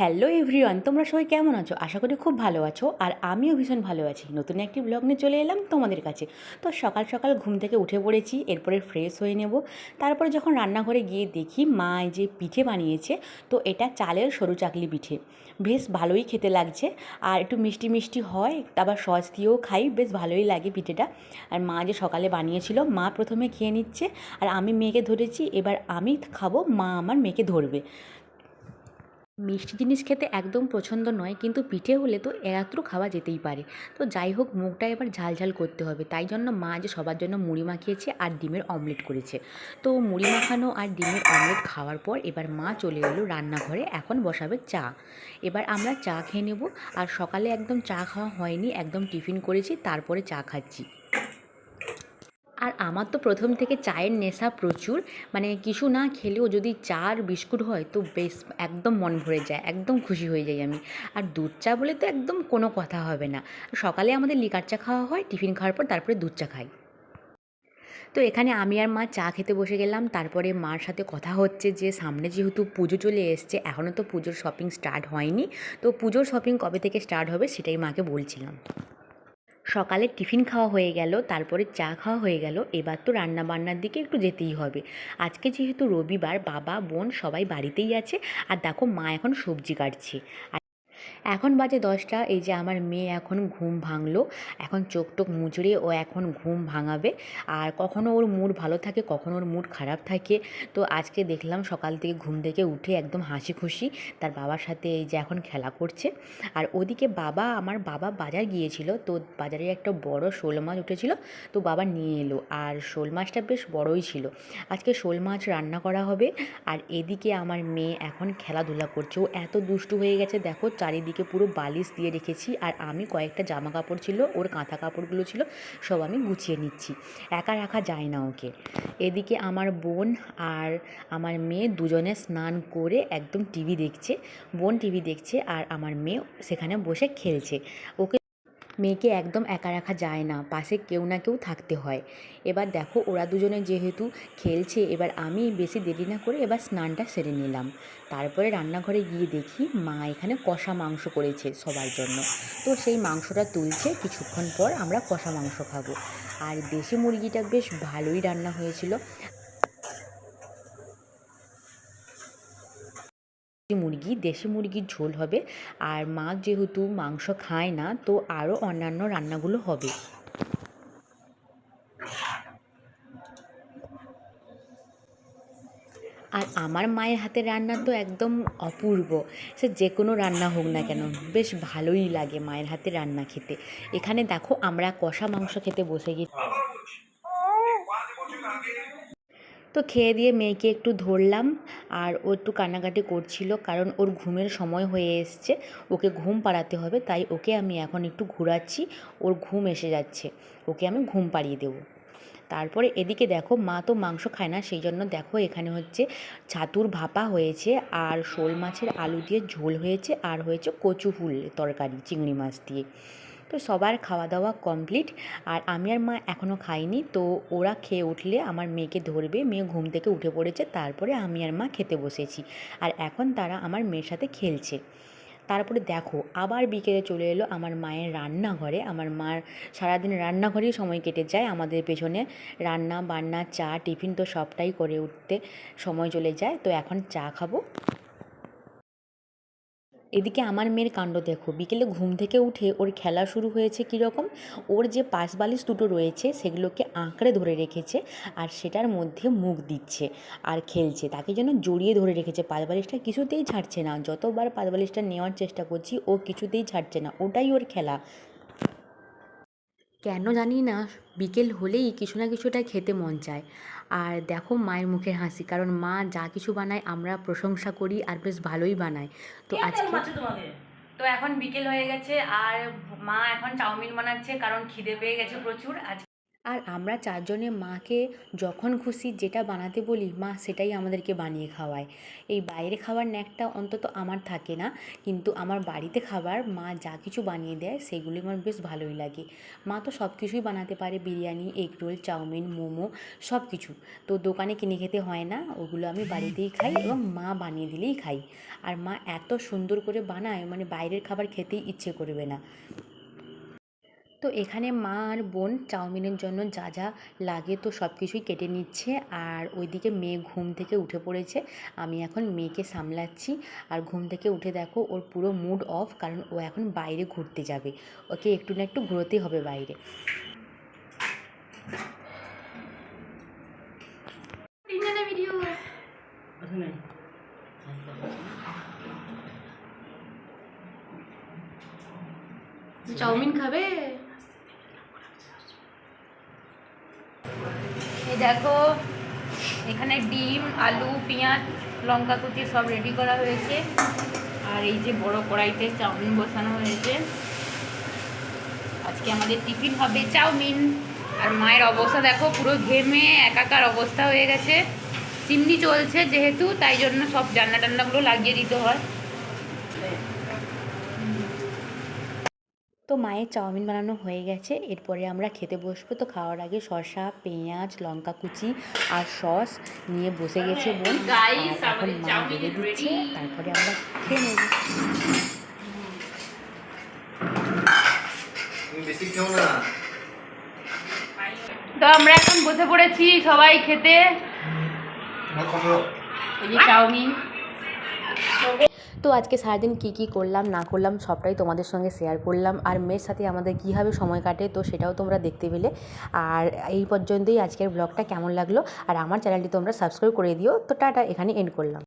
Hello everyone তোমরা সবাই কেমন আছো? আশা করি খুব ভালো আছো আর আমিও ভীষণ ভালো আছি। নতুন একটি ব্লগ নিয়ে চলে এলাম তোমাদের কাছে। তো সকাল সকাল ঘুম থেকে উঠে পড়েছি, এরপরে ফ্রেশ হয়ে নেব। তারপরে যখন রান্নাঘরে গিয়ে দেখি মা যে পিঠে বানিয়েছে, তো এটা চালের সরু চাকলি পিঠে। বেশ ভালোই খেতে লাগছে আর একটু মিষ্টি মিষ্টি হয় আবার সস দিয়েও খাই, বেশ ভালোই লাগে পিঠেটা। আর মা যে সকালে বানিয়েছিল, মা প্রথমে খেয়ে নিচ্ছে আর আমি মেয়েকে ধরেছি, এবার আমি খাব, মা আমার মেয়েকে ধরবে। মিষ্টি জিনিস খেতে একদম পছন্দ নয়, কিন্তু পিঠে হলে তো এরাত্র খাওয়া যেতেই পারে। তো যাই হোক, মুখটা এবার ঝাল ঝাল করতে হবে। তাই জন্য মা যে সবার জন্য মুড়ি মাখিয়েছে আর ডিমের অমলেট করেছে। তো মুড়ি মাখানো আর ডিমের অমলেট খাওয়ার পর এবার মা চলে এলো রান্নাঘরে, এখন বসাবে চা। এবার আমরা চা খেয়ে নেব। আর সকালে একদম চা খাওয়া হয়নি, একদম টিফিন করেছি, তারপরে চা খাচ্ছি। আর আমার তো প্রথম থেকে চায়ের নেশা প্রচুর। মানে কিছু না খেলেও যদি চা আর বিস্কুট হয় তো বেশ একদম মন ভরে যায়, একদম খুশি হয়ে যাই আমি। আর দুধ চা বলে তো একদম কোনো কথা হবে না। সকালে আমাদের লিকার চা খাওয়া হয়, টিফিন খাওয়ার পর তারপরে দুধ চা খাই। তো এখানে আমি আর মা চা খেতে বসে গেলাম। তারপরে মার সাথে কথা হচ্ছে যে, সামনে যেহেতু পুজো চলে এসছে, এখনও তো পুজোর শপিং স্টার্ট হয়নি। তো পুজোর শপিং কবে থেকে স্টার্ট হবে সেটাই মাকে বলছিলাম। সকালে টিফিন খাওয়া হয়ে গেল, তারপরে চা খাওয়া হয়ে গেল, এবার তো রান্না বান্নার দিকে একটু যেতেই হবে। আজকে যেহেতু রবিবার, বাবা, বোন সবাই বাড়িতেই আছে, আর দেখো মা এখন সবজি কাটছে। এখন বাজে দশটা, এই যে আমার মেয়ে এখন ঘুম ভাঙলো, এখন চোখ টোক মুচড়ে ও এখন ঘুম ভাঙাবে। আর কখনো ওর মুড ভালো থাকে, কখনো ওর মুড খারাপ থাকে। তো আজকে দেখলাম সকাল থেকে ঘুম থেকে উঠে একদম হাসি খুশি, তার বাবার সাথে এই যে এখন খেলা করছে। আর ওদিকে বাবা, আমার বাবা বাজার গিয়েছিল, তো বাজারে একটা বড় শোল মাছ উঠেছিল, তো বাবা নিয়ে এলো। আর শোল মাছটা বেশ বড়ই ছিল। আজকে শোল মাছ রান্না করা হবে। আর এদিকে আমার মেয়ে এখন খেলাধুলা করছে। ও এত দুষ্টু হয়ে গেছে, দেখো চারিদিকে পুরো বালিশ দিয়ে রেখেছি আর আমি কয়েকটা জামা কাপড় ছিল, ওর কাঁথা কাপড়গুলো ছিল, সব আমি গুছিয়ে নিচ্ছি। একা রাখা যায় না ওকে। এদিকে আমার বোন আর আমার মেয়ে দুজনে স্নান করে একদম টিভি দেখছে, বোন টিভি দেখছে আর আমার মেয়ে সেখানে বসে খেলছে। ওকে মেয়েকে একদম একা রাখা যায় না, পাশে কেউ না কেউ থাকতে হয়। এবার দেখো, ওরা দুজনে যেহেতু খেলছে, এবার আমি বেশি দেরি না করে এবার স্নানটা সেরে নিলাম। তারপরে রান্নাঘরে গিয়ে দেখি মা এখানে কষা মাংস করেছে সবার জন্য। তো সেই মাংসটা তুলছে, কিছুক্ষণ পর আমরা কষা মাংস খাব। আর দেশি মুরগিটা বেশ ভালোই রান্না হয়েছিল। মুরগি, দেশি মুরগির ঝোল হবে। আর মা যেহেতু মাংস খায় না, তো আরও অন্যান্য রান্নাগুলো হবে। আর আমার মায়ের হাতের রান্না তো একদম অপূর্ব। সে যে কোনো রান্না হোক না কেন, বেশ ভালোই লাগে মায়ের হাতে রান্না খেতে। এখানে দেখো, আমরা কষা মাংস খেতে বসে গেছি। তো খেয়ে দিয়ে মেয়েকে একটু ধরলাম আর ও একটু কান্নাকাটি করছিল কারণ ওর ঘুমের সময় হয়ে এসছে। ওকে ঘুম পাড়াতে হবে, তাই ওকে আমি এখন একটু ঘোরাচ্ছি। ওর ঘুম এসে যাচ্ছে, ওকে আমি ঘুম পাড়িয়ে দেবো। তারপরে এদিকে দেখো, মা তো মাংস খায় না, সেই জন্য দেখো এখানে হচ্ছে ছাতুর ভাপা হয়েছে আর শোল মাছের আলু দিয়ে ঝোল হয়েছে, আর হয়েছে কচু ফুল তরকারি, চিংড়ি মাছ দিয়ে। তো সবার খাওয়া দাওয়া কমপ্লিট আর আমি আর মা এখনও খাইনি। তো ওরা খেয়ে উঠলে আমার মেয়েকে ধরবে, মেয়ে ঘুম থেকে উঠে পড়েছে, তারপরে আমি আর মা খেতে বসেছি। আর এখন তারা আমার মেয়ের সাথে খেলছে। তারপরে দেখো, আবার বিকেলে চলে এলো আমার মায়ের রান্নাঘরে। আমার মার সারাদিন রান্নাঘরেই সময় কেটে যায়, আমাদের পেছনে রান্না, বান্না, চা, টিফিন তো সবটাই করে উঠতে সময় চলে যায়। তো এখন চা খাব। এদিকে আমার মেয়ের কাণ্ড দেখো। বিকেলে ঘুম থেকে উঠে ওর খেলা শুরু হয়েছে কীরকম? ওর যে পাশ বালিশ দুটো রয়েছে, সেগুলোকে আঁকড়ে ধরে রেখেছে আর সেটার মধ্যে মুখ দিচ্ছে আর খেলছে। তাকে যেন জড়িয়ে ধরে রেখেছে। পাশ বালিশটা কিছুতেই ছাড়ছে না। যতবার পাশ বালিশটা নেওয়ার চেষ্টা করছি, ও কিছুতেই ছাড়ছে না। ওটাই ওর খেলা। কেন জানি না বিকেল হলেই কিছু না কিছুটা খেতে মন চায়। আর দেখো মায়ের মুখের হাসি কারণ মা যা কিছু বানায় আমরা প্রশংসা করি আর বেশ ভালোই বানায়। তো আজকে তো এখন বিকেল হয়ে গেছে আর মা এখন চাউমিন বানাচ্ছে কারণ খিদে পেয়ে গেছে প্রচুর। আজ আর আমরা চারজনে মাকে যখন খুশি যেটা বানাতে বলি, মা, সেটাই আমাদেরকে বানিয়ে খাওয়ায়। এই বাইরে খাবার ন্যাকটা অন্তত আমার থাকে না, কিন্তু আমার বাড়িতে খাবার মা যা কিছু বানিয়ে দেয়, সেগুলি আমার বেশ ভালোই লাগে। মা তো সব কিছুই বানাতে পারে, biryani, egg roll, chow mein, momo, সব কিছু। তো দোকানে কিনে খেতে হয় না, ওগুলো আমি বাড়িতেই খাই এবং মা বানিয়ে দিলেই খাই। আর মা এত সুন্দর করে বানায় মানে বাইরের খাবার খেতেই ইচ্ছে করবে না। তো এখানে মা আর বোন চাউমিনের জন্য যা যা লাগে তো সব কিছুই কেটে নিচ্ছে। আর ওইদিকে মেয়ে ঘুম থেকে উঠে পড়েছে। আমি এখন মেয়েকে সামলাচ্ছি। আর ঘুম থেকে উঠে দেখো ওর পুরো মুড অফ কারণ ও এখন বাইরে ঘুরতে যাবে। ওকে একটু না একটু ঘুরোতেই হবে বাইরে। চাউমিন খাবে? দেখো, এখানে ডিম, আলু, পেঁয়াজ, লঙ্কা কুচি সব রেডি করা হয়েছে। আর এই যে বড় কড়াইতে চাউমিন বসানো হয়েছে। আজকে আমাদের টিফিন হবে চাউমিন। আর মায়ের অবস্থা দেখো, পুরো ঘেমে একাকার অবস্থা হয়ে গেছে। চিমনি চলছে যেহেতু, তাই জন্য সব জান্না টান্নাগুলো লাগিয়ে দিতে হয় তো মায়ের চাউমিন বানানো হয়ে গেছে। এরপরে আমরা খেতে বসবো। তো খাওয়ার আগে শসা পেঁয়াজ লঙ্কা কুচি আর সস নিয়ে বসে গেছে বোন। এখন মা বেড়ে দিচ্ছে। তারপরে আমরা খেয়ে নেব। তো আমরা এখন বসে পড়েছি সবাই খেতে। এই যে চাউমিন। তো আজকে সারাদিন কী কী করলাম, না করলাম সবটাই তোমাদের সঙ্গে শেয়ার করলাম। আর মেয়ের সাথে আমাদের কীভাবে সময় কাটে, তো সেটাও তোমরা দেখতে পেলে। আর এই পর্যন্তই আজকের ব্লগটা কেমন লাগল, আর আমার চ্যানেলটি তোমরা সাবস্ক্রাইব করে দিও। তো টাটা, এখানে এন্ড করলাম।